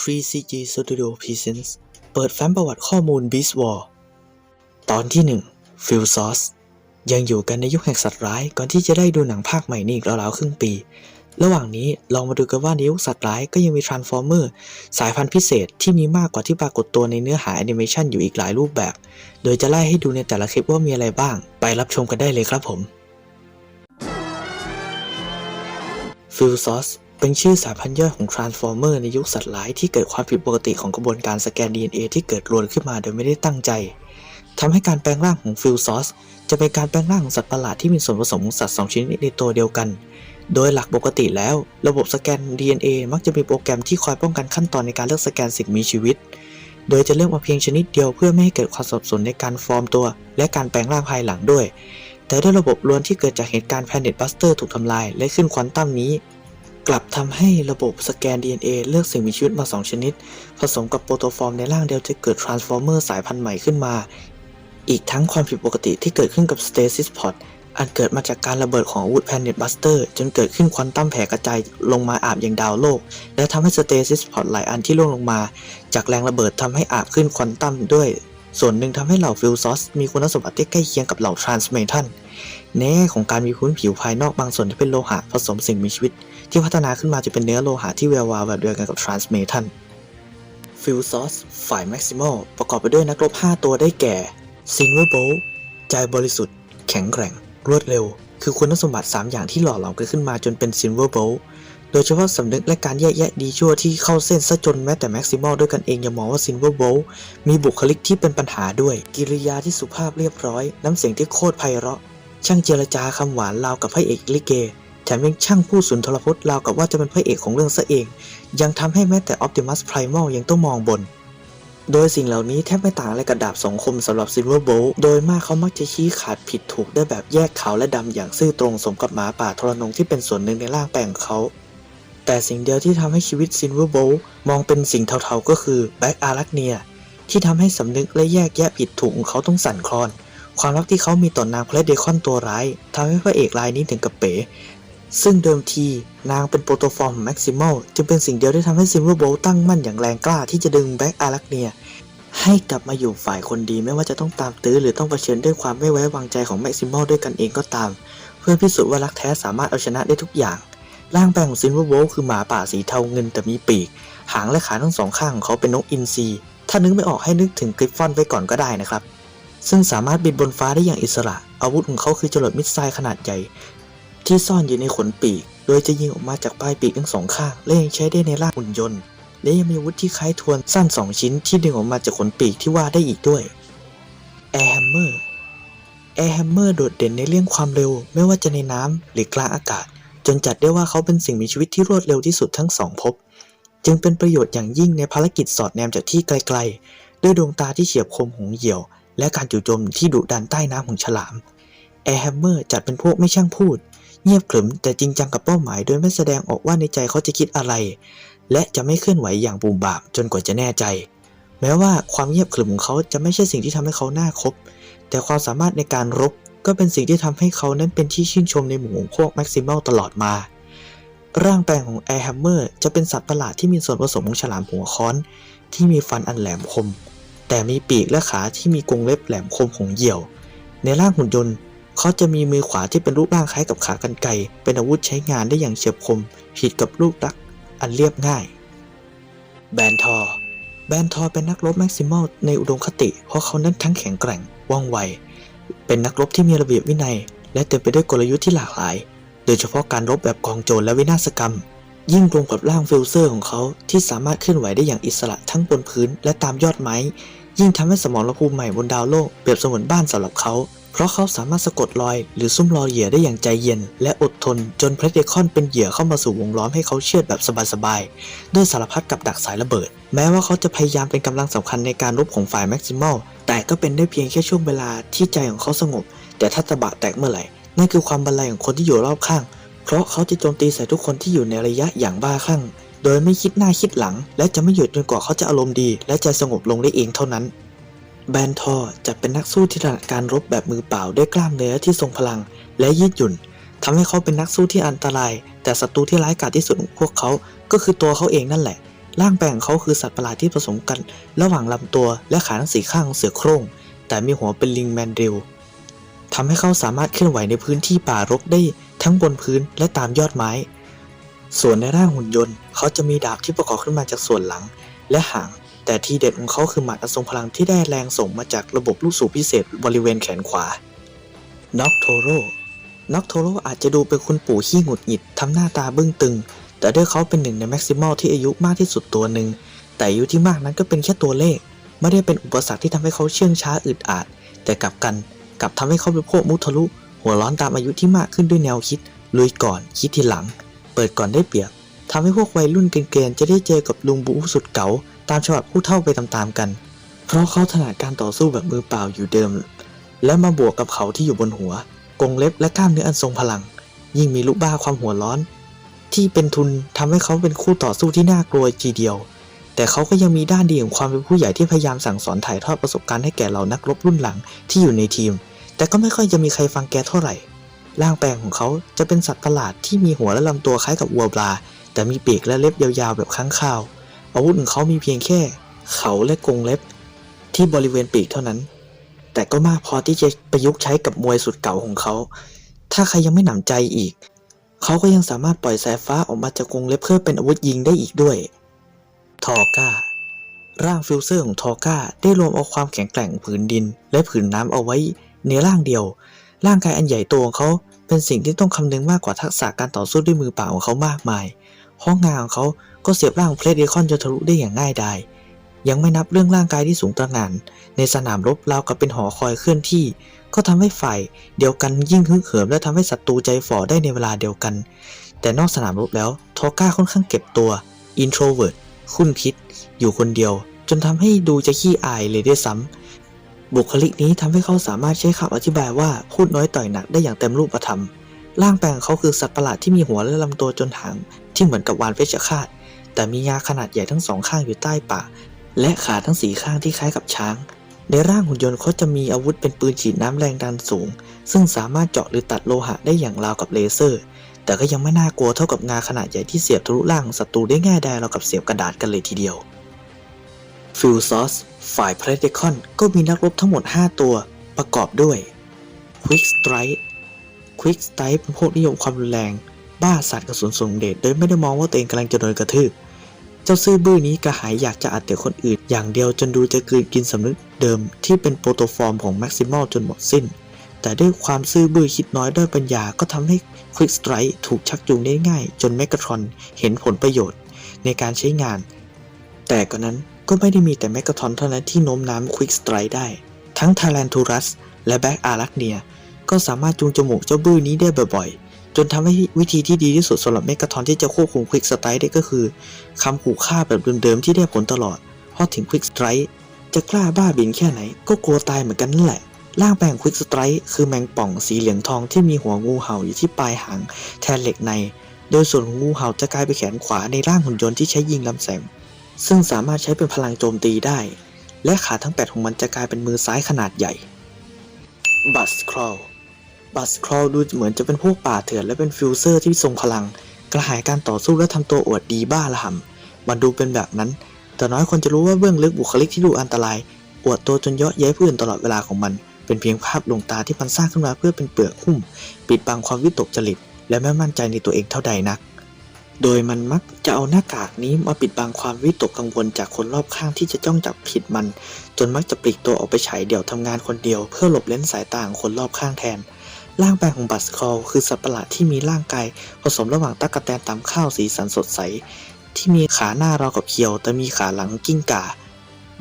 3CG Studio Presents เปิดแฟ้มประวัติข้อมูล Beast War ตอนที่1 Phil Sauce ยังอยู่กันในยุคแห่งสัตว์ร้ายก่อนที่จะได้ดูหนังภาคใหม่นี่อีกราวๆครึ่งปี ระหว่างนี้ลองมาดูกันว่าในยุคสัตว์ร้ายก็ยังมี Transformer สายพันธุ์พิเศษที่มีมากกว่าที่ปรากฏตัวในเนื้อหาแอนิเมชันอยู่อีกหลายรูปแบบ โดยจะไล่ให้ดูในแต่ละคลิปว่ามีอะไรบ้าง ไปรับชมกันได้เลยครับผมฟิลซอส เป็นชื่อสายพันธุ์ย่อยของ Transformer ในยุคสัตว์ร้ายที่เกิดความผิดปกติของกระบวนการสแกน DNA ที่เกิดรวนขึ้นมาโดยไม่ได้ตั้งใจทำให้การแปลงร่างของฟิลซอสจะเป็นการแปลงร่างของสัตว์ประหลาดที่มีส่วนผสมของสัตว์สองชนิดในตัวเดียวกัน โดยหลักปกติแล้ว ระบบสแกน DNA มักจะมีโปรแกรมที่คอยป้องกันขั้นตอนในการเลือกสแกนสิ่งมีชีวิต โดยจะเลือกมาเพียงชนิดเดียวเพื่อไม่ให้เกิดความสับสนในการฟอร์มตัว และการแปลงร่างภายหลังด้วย แต่ด้วยระบบล้วนที่เกิดจากเหตุการณ์ Planet Buster ถูกทำลาย และขึ้นควอนตัมนี้ กลับทำให้ระบบสแกน DNA เลือกสิ่งมีชีวิตมา 2 ชนิด ผสมกับโปรโตฟอร์มในร่างเดียวจะเกิด Transformer สายพันธุ์ใหม่ขึ้นมา อีกทั้งความผิดปกติที่เกิดขึ้นกับ Stasis Pod อันเกิดมาจากการระเบิดของอาวุธ Planet Buster จนเกิดขึ้นควอนตัมแผ่กระจายลงมาอาบอยังดาวโลก และทำให้ Stasis Pod หลายอันที่ร่วงลงมา จากแรงระเบิดทำให้อาบขึ้นควอนตัมด้วย ส่วนหนึ่งทำให้เหล่าฟิลซอสมีคุณสมบัติที่ใกล้เคียงกับเหล่าทรานส์เมทันในแง่ของการมีพื้นผิวภายนอกบางส่วนที่เป็นโลหะผสมสิ่งมีชีวิต ที่พัฒนาขึ้นมาจะเป็นเนื้อโลหะที่แวววาวแบบเดียวกันกับทรานส์เมทันฟิลซอสฝ่ายแม็กซิมอลประกอบไปด้วยนักรบ 5 ตัวได้แก่ซินเวอร์โบลใจบริสุทธิ์ แข็งแกร่ง รวดเร็ว คือคุณสมบัติ 3 อย่างที่หล่อเหลากันขึ้นมาจนเป็นซินเวอร์โบล โดยเฉพาะสำนึกและการแยกแยะดีชั่วที่เข้าเส้นซะจนแม้แต่แม็กซิมอลด้วยกันเองยังมองว่าซินเวอร์โบลมีบุคลิกที่เป็นปัญหาด้วย กิริยาที่สุภาพเรียบร้อย น้ำเสียงที่โคตรไพเราะ ช่างเจรจาคำหวานราวกับพระเอกลิเก แถมยังช่างพูดสุนทรพจน์ราวกับว่าจะเป็นพระเอกของเรื่องซะเอง ยังทำให้แม้แต่ออ t ติมัสไพรม l ยังต้องมองบนโดยสิ่งเหล่านี้แทบไม่ต่างอะไรกับดาบสองคมสำหรับซิลเวอร์โบลโดยมากเขามักจะชี้ขาดผิดถูกได้แบบแยกขาวและดำอย่างซื่อตรงสมกับหมาป่าทรนงที่เป็นส่วนหนึ่งในร่างแปลงเขา แต่สิ่งเดียวที่ทำให้ชีวิตซินเวอร์โบลมองเป็นสิ่งเทาๆก็คือแบ็กอารักเนียที่ทำให้สำนึกและแยกแยะผิดถูกของเขาต้องสั่นคลอน ความรักที่เขามีต่อนางเพลเดคอนตัวร้ายทำให้พระเอกรายนี้ถึงกับเป๋ ซึ่งเดิมทีนางเป็นโปรโตฟอร์มแม็กซิมอลจึงเป็นสิ่งเดียวที่ทำให้ซิลเวอร์โบลตั้งมั่นอย่างแรงกล้าที่จะดึงแบ็กอารักเนียให้กลับมาอยู่ฝ่ายคนดีไม่ว่าจะต้องตามตื้อหรือต้องเผชิญด้วยความไม่ไว้วางใจของแม็กซิมอลด้วยกันเองก็ตาม เพื่อพิสูจน์ว่ารักแท้สามารถเอาชนะได้ทุกอย่าง ร่างแปลงของซินเวอร์โวลคือหมาป่าสีเทาเงินแต่มีปีก หางและขาทั้งสองข้างของเขาเป็นนกอินทรีถ้านึกไม่ออกให้นึกถึงกริฟฟอนไว้ก่อนก็ได้นะครับ ซึ่งสามารถบินบนฟ้าได้อย่างอิสระ อาวุธของเขาคือจรวดมิสไซล์ขนาดใหญ่ ที่ซ่อนอยู่ในขนปีก โดยจะยิงออกมาจากปลายปีกทั้งสองข้าง และยังใช้ได้ในร่างหุ่นยนต์ และยังมีอาวุธที่คล้ายทวนสั้น 2 ชิ้นที่ดึงออกมาจากขนปีกที่ว่าได้อีกด้วย Air Hammer Air Hammer โดดเด่นในเรื่องความเร็ว ไม่ว่าจะในน้ำหรือกลางอากาศ จนจัดได้ว่าเขาเป็นสิ่งมีชีวิตที่รวดเร็วที่สุดทั้งสองภพจึงเป็นประโยชน์อย่างยิ่งในภารกิจสอดแนมจากที่ไกลๆ ด้วยดวงตาที่เฉียบคมของเหยี่ยว และการจู่โจมที่ดุดันใต้น้ำของฉลาม Air Hammer จัดเป็นพวกไม่ช่างพูด เงียบขรึมแต่จริงจังกับเป้าหมาย โดยไม่แสดงออกว่าในใจเขาจะคิดอะไร และจะไม่เคลื่อนไหวอย่างบูมบามจนกว่าจะแน่ใจ แม้ว่าความเงียบขรึมของเขาจะไม่ใช่สิ่งที่ทำให้เขาหน่าคบ แต่ความสามารถในการรบ ก็เป็นสิ่งที่ทำให้เขานั้นเป็นที่ชื่นชมในหมู่ของพวกแม็กซิมัลตลอดมา ร่างแปลงของแอร์แฮมเมอร์จะเป็นสัตว์ประหลาดที่มีส่วนผสมของฉลามหัวค้อน ที่มีฟันอันแหลมคม แต่มีปีกและขาที่มีกรงเล็บแหลมคมของเหยี่ยว ในร่างหุ่นยนต์เขาจะมีมือขวาที่เป็นรูปร่างคล้ายกับขากรรไกรเป็นอาวุธใช้งานได้อย่างเฉียบคม ผิดกับลูกรักอันเรียบง่าย แบนทอร์แบนทอร์เป็นนักรบแม็กซิมอลในอุดมคติ เพราะเขานั้นทั้งแข็งแกร่งว่องไว เป็นนักรบที่มีระเบียบวินัย และเต็มไปด้วยกลยุทธ์ที่หลากหลาย โดยเฉพาะการรบแบบกองโจรและวินาศกรรม ยิ่งรวมกับร่างฟิลเซอร์ของเขาที่สามารถเคลื่อนไหวได้อย่างอิสระทั้งบนพื้นและตามยอดไม้ ยิ่งทำให้สมรภูมิใหม่บนดาวโลกเปรียบเสมือนบ้านสำหรับเขา เพราะเขาสามารถสะกดรอย หรือซุ่มรอเหยื่อได้อย่างใจเย็น และอดทนจนเพรเดคอนเป็นเหยื่อเข้ามาสู่วงล้อมให้เขาเชื่อดแบบสบายๆด้วยสารพัดกับดักสายระเบิด แม้ว่าเขาจะพยายามเป็นกำลังสำคัญในการรบของฝ่ายแม็กซิมัลแต่ก็เป็นได้เพียงแค่ช่วงเวลาที่ใจของเขาสงบ แต่ถ้าตะบะแตกเมื่อไหร่นั่นคือความบันไลของคนที่อยู่รอบข้าง เพราะเขาจะโจมตีใส่ทุกคนที่อยู่ในระยะอย่างบ้าคลั่งโดยไม่คิดหน้าคิดหลัง และจะไม่หยุดจนกว่าเขาจะอารมณ์ดี และใจสงบลงได้เองเท่านั้น แบนทอร์จะเป็นนักสู้ที่ถนัดการรบแบบมือเปล่าด้วยกล้ามเนื้อที่ทรงพลังและยืดหยุ่นทำให้เขาเป็นนักสู้ที่อันตราย แต่ศัตรูที่ร้ายกาจที่สุดของพวกเขา ก็คือตัวเขาเองนั่นแหละ ร่างแปลงเขาคือสัตว์ประหลาดที่ผสมกัน ระหว่างลำตัวและขาทั้งสี่ข้างเสือโคร่ง แต่มีหัวเป็นลิงแมนเดลทำให้เขาสามารถเคลื่อนไหวในพื้นที่ป่ารกได้ทั้งบนพื้นและตามยอดไม้ ส่วนในร่างหุ่นยนต์ เขาจะมีดาบที่ประกอบขึ้นมาจากส่วนหลัง และหาง แต่ที่เด็ดของเขาคือหมัดอันทรงพลังที่ได้แรงส่งมาจากระบบลูกสูบพิเศษบริเวณแขนขวาน็อกโทโร่น็อกโทโร่อาจจะดูเป็นคุณปู่ขี้หงุดหงิดทำหน้าตาบึ้งตึง แต่ด้วยเขาเป็นหนึ่งในแม็กซิมอลที่อายุมากที่สุดตัวหนึ่ง แต่อายุที่มากนั้นก็เป็นแค่ตัวเลข ไม่ได้เป็นอุปสรรคที่ทำให้เขาเชื่องช้าอึดอัดแต่กลับกันกลับทำให้เขาเป็นพวกมุทะลุ หัวร้อนตามอายุที่มากขึ้นด้วยแนวคิด ลุยก่อนคิดทีหลัง เปิดก่อนได้เปรียบทำให้พวกวัยรุ่นเกรียนๆจะได้เจอกับลุงบูสุดเก๋า ตามฉบับผู้เท่าไปตามๆกัน เพราะเขาถนัดการต่อสู้แบบมือเปล่าอยู่เดิม และมาบวกกับเขาที่อยู่บนหัว กงเล็บและกล้ามเนื้ออันทรงพลัง ยิ่งมีลูกบ้าความหัวร้อน ที่เป็นทุนทำให้เขาเป็นคู่ต่อสู้ที่น่ากลัวทีเดียว แต่เขาก็ยังมีด้านดีของความเป็นผู้ใหญ่ที่พยายามสั่งสอนถ่ายทอดประสบการณ์ให้แก่เหล่านักรบรุ่นหลังที่อยู่ในทีม แต่ก็ไม่ค่อยจะมีใครฟังแกเท่าไหร่ร่างแปลงของเขาจะเป็นสัตว์ประหลาดที่มีหัวและลำตัวคล้ายกับวัวปลา แต่มีปีกและเล็บยาวๆแบบค้างคาว อาวุธของเขามีเพียงแค่ เขาและกรงเล็บ ที่บริเวณปีกเท่านั้น แต่ก็มากพอที่จะประยุกต์ใช้กับมวยสุดเก่าของเขา ถ้าใครยังไม่หนำใจอีก เขาก็ยังสามารถปล่อยสายฟ้าออกมาจากกรงเล็บเพื่อเป็นอาวุธยิงได้อีกด้วย ทอก้า ร่างฟิลเซอร์ของทอก้าได้รวมเอาความแข็งแกร่งผืนดิน และผืนน้ำเอาไว้ในร่างเดียว ร่างกายอันใหญ่โตของเขาเป็นสิ่งที่ต้องคำนึงมากกว่าทักษะการต่อสู้ด้วยมือเปล่าของเขามากมายห้องงานของเขา ก็เสียบร่างเพลเดคอนจนทะลุได้อย่างง่ายดาย ยังไม่นับเรื่องร่างกายที่สูงตระหง่านในสนามรบราวกับเป็นหอคอยเคลื่อนที่ ก็ทำให้ฝ่ายเดียวกันยิ่งฮึกเหิมและทำให้ศัตรูใจฝ่อได้ในเวลาเดียวกัน แต่นอกสนามรบแล้วโทก้าค่อนข้างเก็บตัว introvert คุ้นคิด อยู่คนเดียว จนทำให้ดูจะขี้อายเลยด้วยซ้ำบุคลิกนี้ทำให้เขาสามารถใช้คำอธิบายว่าพูดน้อยต่อยหนักได้อย่างเต็มรูปธรรมร่างแปลงของเขาคือสัตว์ประหลาดที่มีหัวและลำตัวจนหางที่เหมือนกับวานเพชฌฆาต แต่มีงาขนาดใหญ่ทั้งสองข้างอยู่ใต้ปากและขาทั้งสีข้างที่คล้ายกับช้าง ในร่างหุ่นยนต์เขาจะมีอาวุธเป็นปืนฉีดน้ำแรงดันสูง ซึ่งสามารถเจาะหรือตัดโลหะได้อย่างราวกับเลเซอร์ แต่ก็ยังไม่น่ากลัวเท่ากับงาขนาดใหญ่ที่เสียบทะลุร่างศัตรูได้ง่ายดายราวกับเสียบกระดาษกันเลยทีเดียวฟิลซอสฝ่ายพระเดคอนก็มีนักรบทั้งหมด 5 ตัว ประกอบด้วย Quick Strike Quick Strike เป็นพวกนิยมความรุนแรง บ้าสัตว์กระสุนทรงเดชโดยไม่ได้มองว่าตัวเองกำลังจะโดนกระทืบ เจ้าซื่อบื้อนี้กระหายอยากจะอัดแต่คนอื่น อย่างเดียวจนดูจะกลืนกินสำนึกเดิมที่เป็นโปรโตฟอร์มของแม็กซิมอลจนหมดสิ้น แต่ด้วยความซื่อบื้อคิดน้อยด้วยปัญญาก็ทำให้ Quick Strike ถูกชักจูงได้ง่าย จนแมกกาทรอนเห็นผลประโยชน์ในการใช้งาน แต่ก็นั้นก็ไม่ได้มีแต่แมกกาทรอนเท่านั้นที่โน้มน้าว Quick Strike ได้ ทั้งทาแลนทูรัสและแบ็กอารักเนียก็สามารถจูงจมูกเจ้าบื้อนี้ได้บ่อยๆ จนทำให้วิธีที่ดีที่สุดสำหรับเมกาทอนที่จะควบคุมควิกสไตร์ได้ก็คือคำขู่ฆ่าแบบเดิมๆที่ได้ผลตลอดพอถึงควิกสไตร์จะกล้าบ้าบินแค่ไหน ก็กลัวตายเหมือนกันนั่นแหละร่างแปลงควิกสไตร์คือแมงป่องสีเหลืองทองที่มีหัวงูเห่าอยู่ที่ปลายหางแทนเหล็กใน โดยส่วนของงูเห่าจะกลายไปนแขนขวาในร่างหุ่นยนต์ที่ใช้ยิงลำแสง ซึ่งสามารถใช้เป็นพลังโจมตีได้ และขาทั้งแปดของมันจะกลายเป็นมือซ้ายขนาดใหญ่บัสครอล บัสครอลดูเหมือนจะเป็นพวกป่าเถื่อนและเป็นฟิวเซอร์ที่ทรงพลัง กระหายการต่อสู้และทำตัวอวดดีบ้าละห่ำมันดูเป็นแบบนั้น แต่น้อยคนจะรู้ว่าเบื้องลึกบุคลิกที่ดูอันตราย อวดตัวจนเยาะเย้ยผู้อื่นตลอดเวลาของมัน เป็นเพียงภาพลวงตาที่มันสร้างขึ้นมาเพื่อเป็นเปลือกหุ้ม ปิดบังความวิตกจริต และไม่มั่นใจในตัวเองเท่าใดนัก โดยมันมักจะเอาหน้ากากนี้มาปิดบังความวิตกกังวลจากคนรอบข้างที่จะจ้องจับผิดมัน จนมักจะปลีกตัวออกไปฉายเดี่ยวทำงานคนเดียว เพื่อหลบเล้นสายตาของคนรอบข้างแทน ร่างแปลงของบัสคอลคือสัตว์ประหลาดที่มีร่างกายผสมระหว่างตั๊กแตนตำข้าวสีสันสดใส ที่มีขาหน้าราวกับเขียว แต่มีขาหลังกิ้งก่า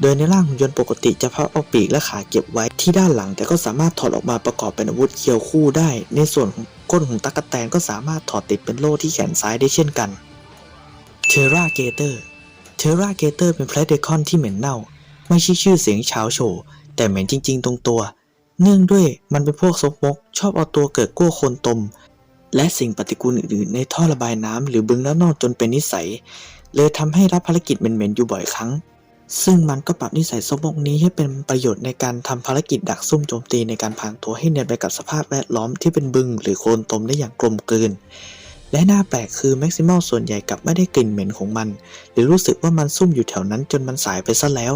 โดยในร่างหุ่นยนต์ปกติจะพับเอาปีกและขาเก็บไว้ที่ด้านหลัง แต่ก็สามารถถอดออกมาประกอบเป็นอาวุธเคียวคู่ได้ ในส่วนของก้นของตั๊กแตนก็สามารถถอดติดเป็นโล่ที่แขนซ้ายได้เช่นกันเทราเกเตอร์เทราเกเตอร์เป็นแพลเดคอนที่เหม็นเน่า ไม่ใช่ชื่อเสียงเช้าโชว์แต่เหม็นจริง ๆ ตรงตัว เนื่องด้วยมันเป็นพวกซกมก ชอบเอาตัวเกิดกั้วโคลนตม และสิ่งปฏิกูลอื่นๆ ในท่อระบายน้ำหรือบึงน้ำนอกจนเป็นนิสัย เลยทำให้รับภารกิจเหม็นๆอยู่บ่อยครั้ง ซึ่งมันก็ปรับนิสัยซกมกนี้ให้เป็นประโยชน์ในการทำภารกิจดักซุ่มโจมตีในการพรางตัวให้เนียนไปกับสภาพแวดล้อมที่เป็นบึงหรือโคลนตมได้อย่างกลมกลืนและน่าแปลกคือแม็กซิม a ลส่วนใหญ่กลับไม่ได้กลิ่นเหม็นของมัน หรือรู้สึกว่ามันซุ่มอยู่แถวนั้นจนมันสายไปซะแล้ว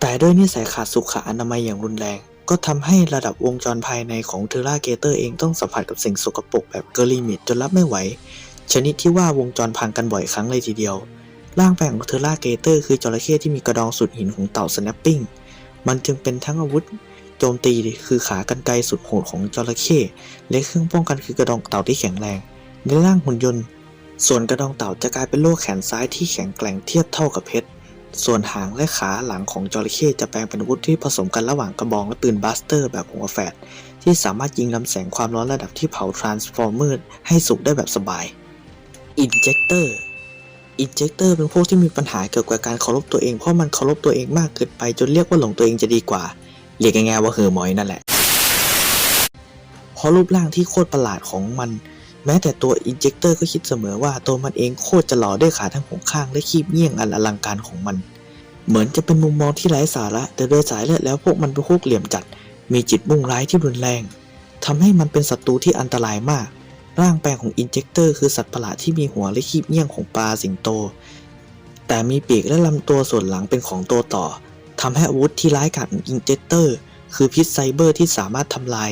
แต่ด้วยนิสัยขาดสุขอนามัยอย่างรุนแรง ก็ทำให้ระดับวงจรภายในของเทอร่าเกเตอร์เองต้องสัมผัสกับสิ่งสกปรกแบบเกอร์ลิมิตจนรับไม่ไหว ชนิดที่ว่าวงจรพังกันบ่อยครั้งเลยทีเดียว ร่างแปลงของเทอร่าเกเตอร์คือจระเข้ที่มีกระดองสุดหินของเต่าสแนปปิ้ง มันจึงเป็นทั้งอาวุธโจมตีคือขากรรไกรสุดโหดของจระเข้และเครื่องป้องกันคือกระดองเต่าที่แข็งแรง ในร่างหุ่นยนต์ ส่วนกระดองเต่าจะกลายเป็นโล่แขนซ้ายที่แข็งแกร่งเทียบเท่ากับเพชร ส่วนหางและขาหลังของจระเข้จะแปลงเป็นอาวุธที่ผสมกันระหว่างกระบองและปืนบัสเตอร์แบบหัวแฝดที่สามารถยิงลำแสงความร้อนระดับที่เผาทรานส์ฟอร์เมอร์ให้สุกได้แบบสบายอินเจคเตอร์อินเจคเตอร์เป็นพวกที่มีปัญหาเกี่ยวกับการเคารพตัวเองเพราะมันเคารพตัวเองมากเกินไปจนเรียกว่าหลงตัวเองจะดีกว่าเรียกง่ายๆว่าเฮอร์มอยนั่นแหละเพราะรูปร่างที่โคตรประหลาดของมัน แม้แต่ตัวอินเจคเตอร์ก็คิดเสมอว่าตัวมันเองโคตรจะหล่อด้วยขาทั้งหกข้างและคีบเงี้ยงอันอลังการของมัน เหมือนจะเป็นมุมมองที่ไร้สาระ แต่โดยสายเลือดแล้วพวกมันเป็นพวกเหลี่ยมจัด มีจิตมุ่งร้ายที่รุนแรงทำให้มันเป็นศัตรูที่อันตรายมาก ร่างแปลงของอินเจคเตอร์คือสัตว์ประหลาดที่มีหัวและคีบเงี้ยงของปลาสิงโต แต่มีปีกและลำตัวส่วนหลังเป็นของตัวต่อทำให้อาวุธที่ร้ายกาจของอินเจคเตอร์คือพิษไซเบอร์ที่สามารถทำลาย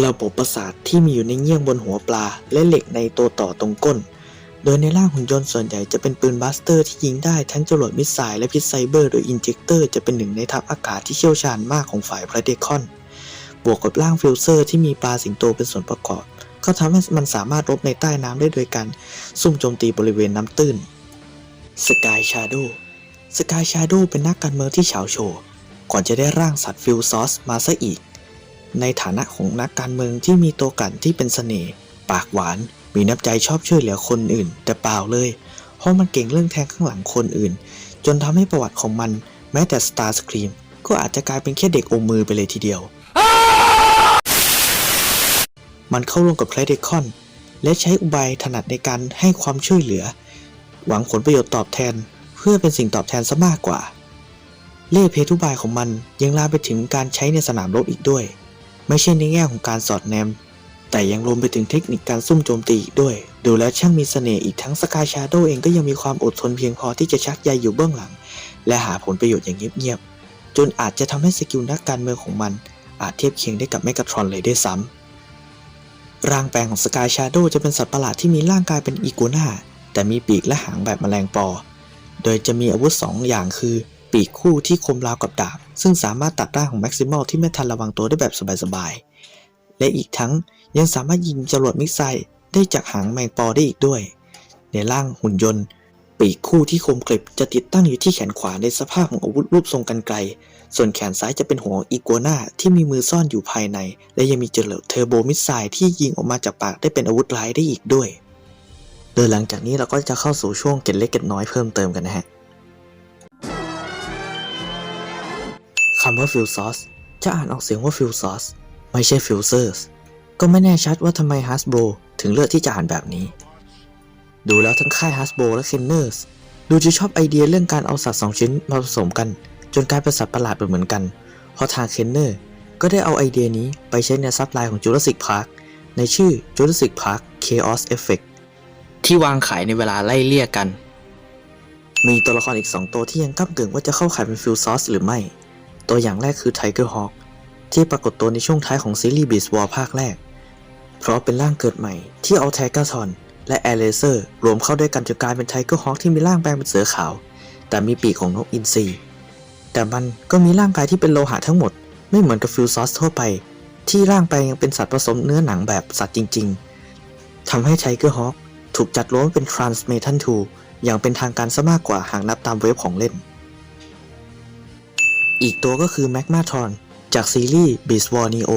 ระบบประสาทที่มีอยู่ในเงี้ยงบนหัวปลา และเหล็กในตัวต่อตรงก้น โดยในร่างหุ่นยนต์ส่วนใหญ่จะเป็นปืนบัสเตอร์ที่ยิงได้ทั้งจรวดมิสไซล์และพิษไซเบอร์ โดยอินเจคเตอร์จะเป็นหนึ่งในทัพอากาศที่เชี่ยวชาญมากของฝ่ายพระเดคอน บวกกับร่างฟิลเซอร์ที่มีปลาสิงโตเป็นส่วนประกอบ ก็ทำให้มันสามารถรบในใต้น้ำได้โดยการซุ่มโจมตีบริเวณน้ำตื้นสกายชาโดสกายชาโดเป็นนักการเมืองที่เฉาโชว์ก่อนจะได้ร่างสัตว์ฟิลซอสมาซะอีก ในฐานะของนักการเมืองที่มีตัวกันที่เป็นเสน่ห์ปากหวาน มีน้ำใจชอบช่วยเหลือคนอื่น แต่เปล่าเลยเพราะมันเก่งเรื่องแทงข้างหลังคนอื่น จนทำให้ประวัติของมัน แม้แต่สตาร์สครีมก็อาจจะกลายเป็นแค่เด็กอมมือไปเลยทีเดียว มันเข้าร่วมกับไคลเดคอน และใช้อุบายถนัดในการให้ความช่วยเหลือ หวังผลประโยชน์ตอบแทน เพื่อเป็นสิ่งตอบแทนซะมากกว่า เล่เพทุบายของมันยังลามไปถึงการใช้ในสนามรบอีกด้วย ไม่ใช่ในแง่ของการสอดแนม แต่ยังรวมไปถึงเทคนิคการซุ่มโจมตีอีกด้วย ดูแล้วช่างมีเสน่ห์อีกทั้งสกายชาโดเองก็ยังมีความอดทนเพียงพอที่จะชักใยอยู่เบื้องหลัง และหาผลประโยชน์อย่างเงียบๆจนอาจจะทำให้สกิลนักการเมืองของมัน อาจเทียบเคียงได้กับเมกกาทรอนเลยด้วยซ้ำร่างแปลงของสกายชาโดจะเป็นสัตว์ประหลาดที่มีร่างกายเป็นอีกัวนาแต่มีปีกและหางแบบแมลงปอ โดยจะมีอาวุธ2อย่างคือ ปีกคู่ที่คมราวกับดาบ ซึ่งสามารถตัดร่างของแม็กซิมอลที่ไม่ทันระวังตัวได้แบบสบายๆ และอีกทั้งยังสามารถยิงจรวดมิสไซล์ได้จากหางแมงปอได้อีกด้วย ในร่างหุ่นยนต์ ปีกคู่ที่คมกริบจะติดตั้งอยู่ที่แขนขวาในสภาพของอาวุธรูปทรงกันไกล ส่วนแขนซ้ายจะเป็นหัวอีกัวนาที่มีมือซ่อนอยู่ภายใน และยังมีจรวดเทอร์โบมิสไซล์ที่ยิงออกมาจากปากได้เป็นอาวุธร้ายได้อีกด้วย โดยหลังจากนี้เราก็จะเข้าสู่ช่วงเก็ดเล็กเก็ดน้อยเพิ่มเติมกันนะฮะำว่าฟิลซอสจะอ่านออกเสียงว่าฟิลซอสไม่ใช่ฟิลเซอร์สก็ไม่แน่ชัดว่าทำไมฮัสโบรถึงเลือกที่จะอ่านแบบนี้ ดูแล้วทั้งค่ายฮัสโบรและเคนเนอร์สดูจะชอบไอเดียเรื่องการเอาสัตว์สองชิ้นมาผสมกัน จนกลายเป็นสัตว์ประหลาดไปเหมือนกัน เพราะทางเคนเนอร์ก็ได้เอาไอเดียนี้ไปใช้ในซับไลน์ของ Jurassic Park ในชื่อ Jurassic Park Chaos Effect ที่วางขายในเวลาไล่เลี่ยกัน มีตัวละครอีก 2 ตัวที่ยังก้ากึ่งว่าจะเข้าขายเป็นฟิลซอสหรือไม่ ตัวอย่างแรกคือ Tiger Hawk ที่ปรากฏตัวในช่วงท้ายของซีรีส์ Beast War ภาคแรก เพราะเป็นร่างเกิดใหม่ที่เอา Tiger t o n และ Air Laser รวมเข้าด้วยกันจนกลายเป็น Tiger Hawk ที่มีร่างแปลงเป็นเสือขาว แต่มีปีกของนกอินทรีแต่มันก็มีร่างกายที่เป็นโลหะทั้งหมด ไม่เหมือนกับฟิลซอสทั่วไป ที่ร่างแปลงยังเป็นสัตว์ผสมเนื้อหนังแบบสัตว์จริง ๆทำให้ Tiger Hawk ถูกจัดรวมว่าเป็น Transmetal 2อย่างเป็นทางการซะมากกว่าหากนับตามเว็บของเล่น อีกตัวก็คือ Magmatron จากซีรีส์ Beast War Neo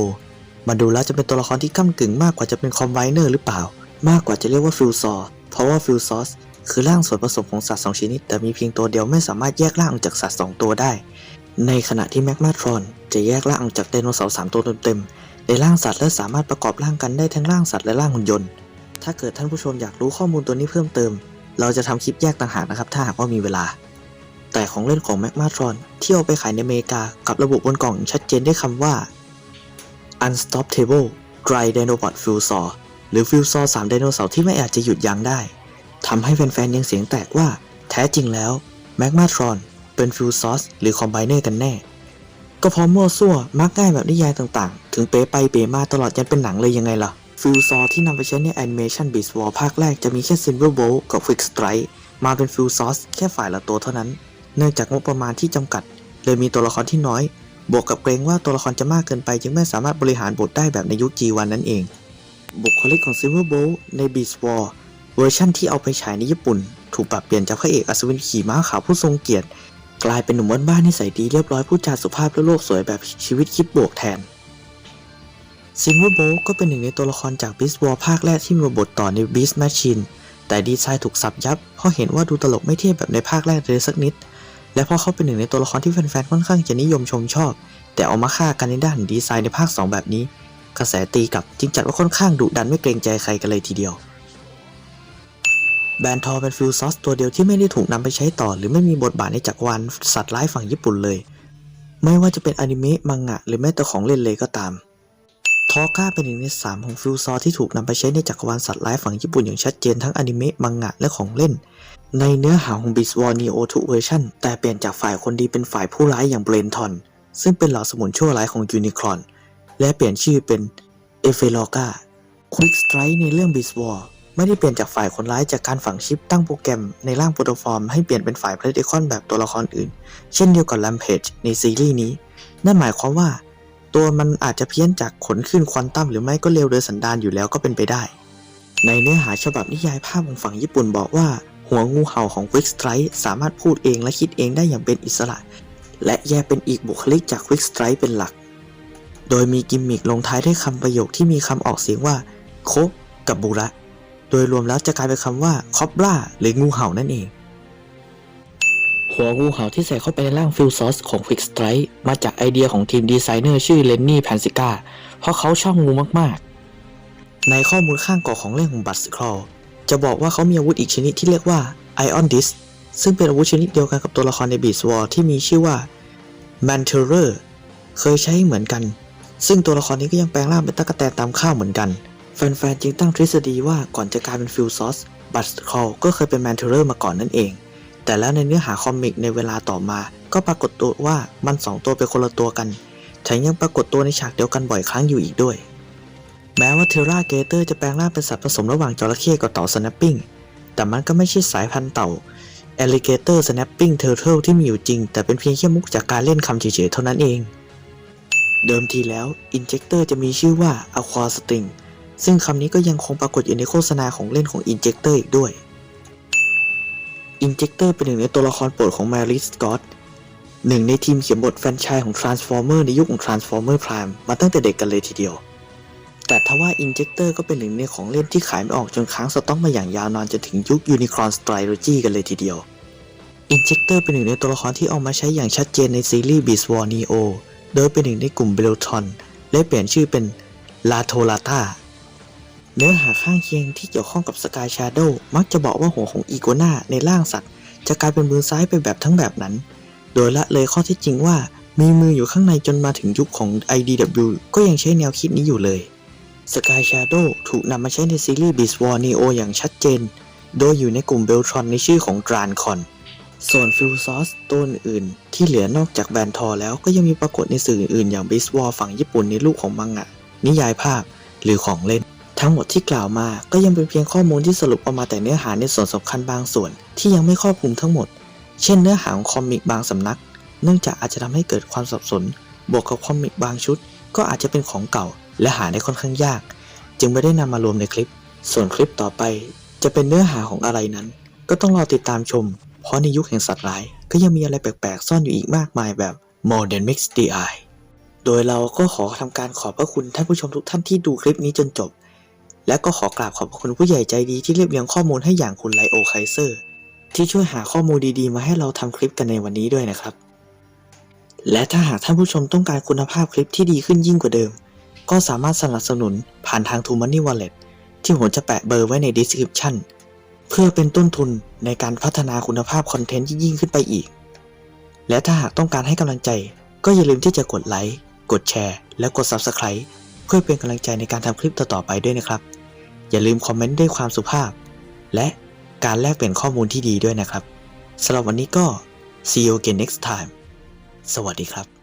มาดูแล้วจะเป็นตัวละครที่ก้ากึ่งมากกว่าจะเป็นคอมไบเนอร์หรือเปล่า มากกว่าจะเรียกว่าฟิลซอร์เพราะว่าฟิลซอสคือร่างส่วนผสมของสัตว์สองชนิด แต่มีเพียงตัวเดียวไม่สามารถแยกร่างออกจากสัตว์สองตัวได้ ในขณะที่แมกมาทรอนจะแยกร่างออกจากไดโนเสาร์สามตัวเต็มๆในร่างสัตว์และสามารถประกอบร่างกันได้ทั้งร่างสัตว์และร่างหุ่นยนต์ ถ้าเกิดท่านผู้ชมอยากรู้ข้อมูลตัวนี้เพิ่มเติม เราจะทำคลิปแยกต่างหากนะครับถ้าหากว่ามีเวลา แต่ของเล่นของแมกมาทรอนที่เอาไปขายในอเมริกากับระบุบนกล่องชัดเจนด้วยคำว่า Unstoppable Dry Dinobot Fuel Saw หรือฟิวซอร์สามไดโนเสาร์ที่ไม่อาจจะหยุดยั้งได้ทำให้แฟนๆยังเสียงแตกว่า แท้จริงแล้วแมกมาทรอนเป็นฟิวซอสหรือคอมไบเนอร์กันแน่ ก็พราะมั่วซั่วมักง่ายแบบนิยายต่างๆ ถึงเป๊ไปเป๊มาตลอดยันเป็นหนังเลยยังไงล่ะ ฟิลซอที่นำไปใช้ในแอนิเมชันบีสวอลภาคแรกจะมีแค่ Silver Bolt กับ Quick Strike มาเป็นฟิลซอสแค่ฝ่ายละตัวเท่านั้น เนื่องจากงบประมาณที่จำกัด เลยมีตัวละครที่น้อย บวกกับเกรงว่าตัวละครจะมากเกินไป จึงไม่สามารถบริหารบทได้แบบในยุค G1 นั่นเอง บุคลิกของ Silver Bolt ใน Beast War เวอร์ชั่นที่เอาไปฉายในญี่ปุ่น ถูกปรับเปลี่ยนจากพระเอกอัศวินขี่ม้าขาวผู้ทรงเกียรติกลายเป็นหนุ่มบ้านๆนิสัยดีเรียบร้อยพูดจาสุภาพและโลกสวยแบบชีวิตคิดบวกแทนซินเวอร์โบก็เป็นหนึ่งในตัวละครจาก Beast War ภาคแรกที่มีบทต่อใน Beast Machine แต่ดีไซน์ถูกสับยับ เพราะเห็นว่าดูตลกไม่เทียบแบบในภาคแรกเลยสักนิด และเพราะเขาเป็นหนึ่งในตัวละครที่แฟนๆค่อนข้างจะนิยมชมชอบ แต่เอามาฆ่ากันในด้านดีไซน์ในภาค 2 แบบนี้ กระแสตีกลับจึงจัดว่าค่อนข้างดุดันไม่เกรงใจใครกันเลยทีเดียว แบนทอร์เป็นฟิลซอสตัวเดียวที่ไม่ได้ถูกนำไปใช้ต่อ หรือไม่มีบทบาทในจักรวาลสัตว์ร้ายฝั่งญี่ปุ่นเลย ไม่ว่าจะเป็นอนิเมะมังงะ หรือแม้แต่ของเล่นเลยก็ตามทอก้าเป็นหนึ่งในสามของฟิลซอที่ถูกนำไปใช้ในจักรวาลสัตว์ร้ายฝั่งญี่ปุ่นอย่างชัดเจนทั้งอนิเมะมังงะและของเล่น ในเนื้อหาของ Beast War Neo ทุกเวอร์ชันแต่เปลี่ยนจากฝ่ายคนดีเป็นฝ่ายผู้ร้ายอย่างเบรนทอน ซึ่งเป็นเหล่าสมุนชั่วร้ายของยูนิครอนและเปลี่ยนชื่อเป็นเอเฟลอกาควิกสไตร์ในเรื่อง Beast War ไม่ได้เปลี่ยนจากฝ่ายคนร้ายจากการฝังชิปตั้งโปรแกรมในร่างโปรโตฟอร์มให้เปลี่ยนเป็นฝ่ายพลเดคอนแบบตัวละครอื่น เช่นเดียวกับ Rampage ในซีรีส์นี้ นั่นหมายความว่า ตัวมันอาจจะเพี้ยนจากขนขึ้นควอนตัมหรือไม่ก็เร็วโดยสันดานอยู่แล้วก็เป็นไปได้ ในเนื้อหาฉบับนิยายภาพของฝั่งญี่ปุ่นบอกว่า หัวงูเห่าของ Quick Strike สามารถพูดเองและคิดเองได้อย่างเป็นอิสระ และแยกเป็นอีกบุคลิกจาก Quick Strike เป็นหลัก โดยมีกิมมิคลงท้ายด้วยคำประโยคที่มีคำออกเสียงว่าโคกับบุระ โดยรวมแล้วจะกลายเป็นคำว่าคอบล่าหรืองูเห่านั่นเอง หัวงูเห่าที่ใส่เข้าไปในร่างฟิลซอสของ Quick Strike มาจากไอเดียของทีมดีไซเนอร์ชื่อเลนนี่แพนซิก้าเพราะเขาชอบงูมากๆ ในข้อมูลข้างก่อของเล่นของบัตสครอล จะบอกว่าเขามีอาวุธอีกชนิดที่เรียกว่า Ion Disc ซึ่งเป็นอาวุธชนิดเดียวกันกับตัวละครใน Beast War ที่มีชื่อว่า Manterer เคยใช้เหมือนกัน ซึ่งตัวละครนี้ก็ยังแปลงร่างเป็นตะกแตนตามข้าวเหมือนกัน แฟนๆจึงตั้งทฤษฎีว่าก่อนจะกลายเป็นฟิลซอสบัตคอลก็เคยเป็นแมนเทอร์มาก่อนนั่นเอง แต่แล้วในเนื้อหาคอมิกในเวลาต่อมา ก็ปรากฏตัวว่ามันสองตัวเป็นคนละตัวกันแถมยังปรากฏตัวในฉากเดียวกันบ่อยครั้งอยู่อีกด้วย แม้ว่าเทราเกเตอร์จะแปลงร่างเป็นสัตว์ผสมระหว่างจระเข้กับเต่าสแนปปิ้ง แต่มันก็ไม่ใช่สายพันธุ์เต่า Alligator Snapping Turtle ที่มีอยู่จริง แต่เป็นเพียงแค่มุกจากการเล่นคำเฉยๆเท่านั้นเอง เดิมทีแล้ว Injector จะมีชื่อว่า Aqua String ซึ่งคำนี้ก็ยังคงปรากฏอยู่ในโฆษณาของเล่นของ Injector อีกด้วย Injector เป็นหนึ่งในตัวละครโปรดของ Mary Scott หนึ่งในทีมเขียนบทแฟรนไชส์ของ Transformer ในยุคของ Transformer Prime มาตั้งแต่เด็กกันเลยทีเดียว แต่ทว่า Injector ก็เป็นหนึ่งในของเล่นที่ขายไม่ออกจนค้างสต็อกมาอย่างยาวนานจนถึงยุค Unicron Trilogy กันเลยทีเดียว Injector เป็นหนึ่งในตัวละครที่เอามาใช้อย่างชัดเจนในซีรีส์ Beast War Neo โดยเป็นหนึ่งในกลุ่ม Beltron และเปลี่ยนชื่อเป็น La t o l a t a เนื้อหาข้างเคียงที่เกี่ยวข้องกับ Sky Shadow มักจะบอกว่าหัวของอีโกนาในร่างสัตว์ จะกลายเป็นมือซ้ายไปแบบทั้งแบบนั้น โดยละเลยข้อเที่จริงว่ามีมืออยู่ข้างในจนมาถึงยุคของ IDW ก็ยังใช้แนวคิดนี้อยู่เลย Sky Shadow ถูกนำมาใช้ในซีรีส์ Beast War Neo อย่างชัดเจน โดยอยู่ในกลุ่ม Beltron ในชื่อของ Drancon ส่วนฟิลซอสตัวอื่นที่เหลือนอกจากแบนทอร์แล้วก็ยังมีปรากฏในสื่ออื่นอย่าง Beast War ฝั่งญี่ปุ่นในรูปของมังงะ นิยายภาพหรือของเล่น ทั้งหมดที่กล่าวมาก็ยังเป็นเพียงข้อมูลที่สรุปออกมาแต่เนื้อหาในส่วนสำคัญบางส่วนที่ยังไม่ครอบคลุมทั้งหมด เช่นเนื้อหาของคอมิกบางสำนัก เนื่องจากอาจจะทำให้เกิดความสับสน บวกกับคอมิกบางชุด ก็อาจจะเป็นของเก่า และหาได้ค่อนข้างยาก จึงไม่ได้นำมารวมในคลิป ส่วนคลิปต่อไป จะเป็นเนื้อหาของอะไรนั้น ก็ต้องรอติดตามชม เพราะในยุคแห่งสัตว์ร้าย ก็ยังมีอะไรแปลกๆ ซ่อนอยู่อีกมากมายแบบ More Than Mix the Eye โดยเราก็ขอทำการขอบพระคุณท่านผู้ชมทุกท่านที่ดูคลิปนี้จนจบ และก็ขอกราบขอบพระคุณผู้ใหญ่ใจดีที่เรียบเรียงข้อมูลให้อย่างคุณไลโอไคเซอร์ที่ช่วยหาข้อมูลดีๆ มาให้เราทำคลิปกันในวันนี้ด้วยนะครับ และถ้าหากท่านผู้ชมต้องการคุณภาพคลิปที่ดีขึ้นยิ่งกว่าเดิม ก็สามารถสนับสนุนผ่านทาง t ูมันนี่วอลเล็ตที่ผมจะแปะเบอร์ไว้ใน description เพื่อเป็นต้นทุนในการพัฒนาคุณภาพคอนเทนต์ยิ่งขึ้นไปอีก และถ้าหากต้องการให้กำลังใจ ก็อย่าลืมที่จะกดไลค์กดแชร์ และกด Subscribe เพื่อเป็นกำลังใจในการทำคลิปต่อๆไปด้วยนะครับ อย่าลืมคอมเมนต์ด้วยความสุภาพ และการแลกเปลี่ยนข้อมูลที่ดีด้วยนะครับสำหรับวันนี้ก็ see you again next time สวัสดีครับ